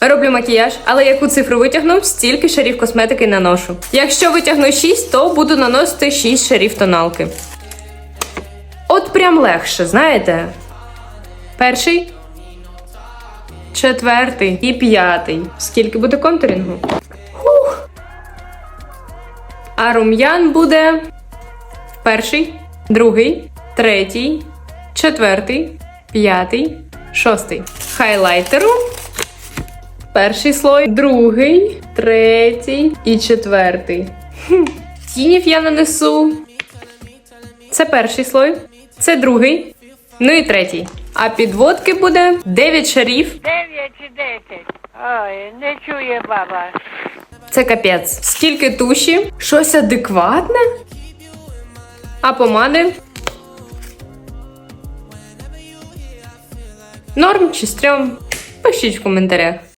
Роблю макіяж, але яку цифру витягну, стільки шарів косметики наношу. Якщо витягну 6, то буду наносити 6 шарів тоналки. От прям легше, знаєте? Перший, четвертий і п'ятий. Скільки буде контурінгу? Хух. А рум'ян буде перший, другий, третій, четвертий, п'ятий, шостий. Хайлайтеру. Перший слой, другий, третій і четвертий. Хм. Тінів я нанесу. Це перший слой, це другий, ну і третій. А підводки буде 9 шарів. Дев'ять чи десять. Ой, не чує баба. Це капець. Скільки туші? Щось адекватне? А помади? Норм чи стрьом? Пишіть в коментарях.